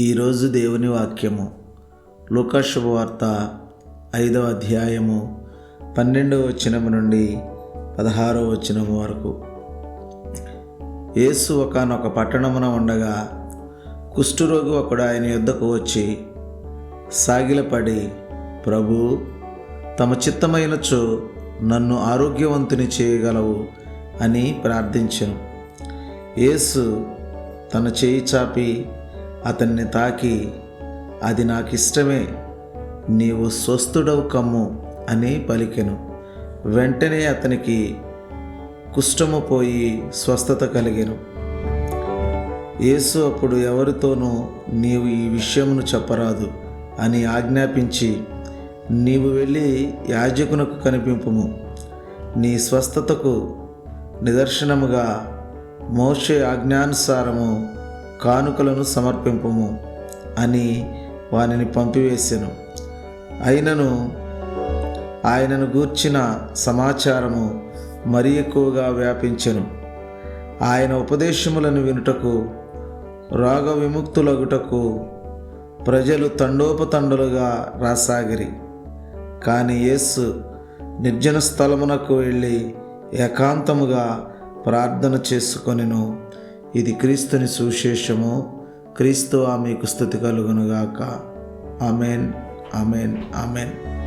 ఈరోజు దేవుని వాక్యము. శుభవార్త ఐదవ అధ్యాయము పన్నెండవ వచనము నుండి పదహారవ వచనము వరకు. యేసు ఒకనొక పట్టణమున ఉండగా కుష్ఠరోగి ఒకడు ఆయన యుద్ధకు వచ్చి సాగిలపడి ప్రభు తమ చిత్తమైనచో నన్ను ఆరోగ్యవంతుని చేయగలవు అని ప్రార్థించను. యేసు తన చేయి చాపి అతన్ని తాకి అది నాకు ఇష్టమే నీవు స్వస్థుడవు కమ్ము అని పలికెను. వెంటనే అతనికి కుష్ఠము పోయి స్వస్థత కలిగెను. యేసు అప్పుడు ఎవరితోనూ నీవు ఈ విషయమును చెప్పరాదు అని ఆజ్ఞాపించి నీవు వెళ్ళి యాజకునకు కనిపింపుము. నీ స్వస్థతకు నిదర్శనముగా మోషే ఆజ్ఞానుసారము కానుకలను సమర్పింపము అని వానిని పంపివేశాను అయినను ఆయనను గూర్చిన సమాచారము మరీ ఎక్కువగా వ్యాపించెను. ఆయన ఉపదేశములను వినుటకు రోగ విముక్తులగుటకు ప్రజలు తండోపతండులుగా రాసాగిరి. కానీ యేసు నిర్జన స్థలమునకు వెళ్ళి ఏకాంతముగా ప్రార్థన చేసుకొనిను. ఇది క్రీస్తుని సువిశేషము. క్రీస్తు ఆమెకు స్థుతి కలుగునుగాక. Amen amen amen.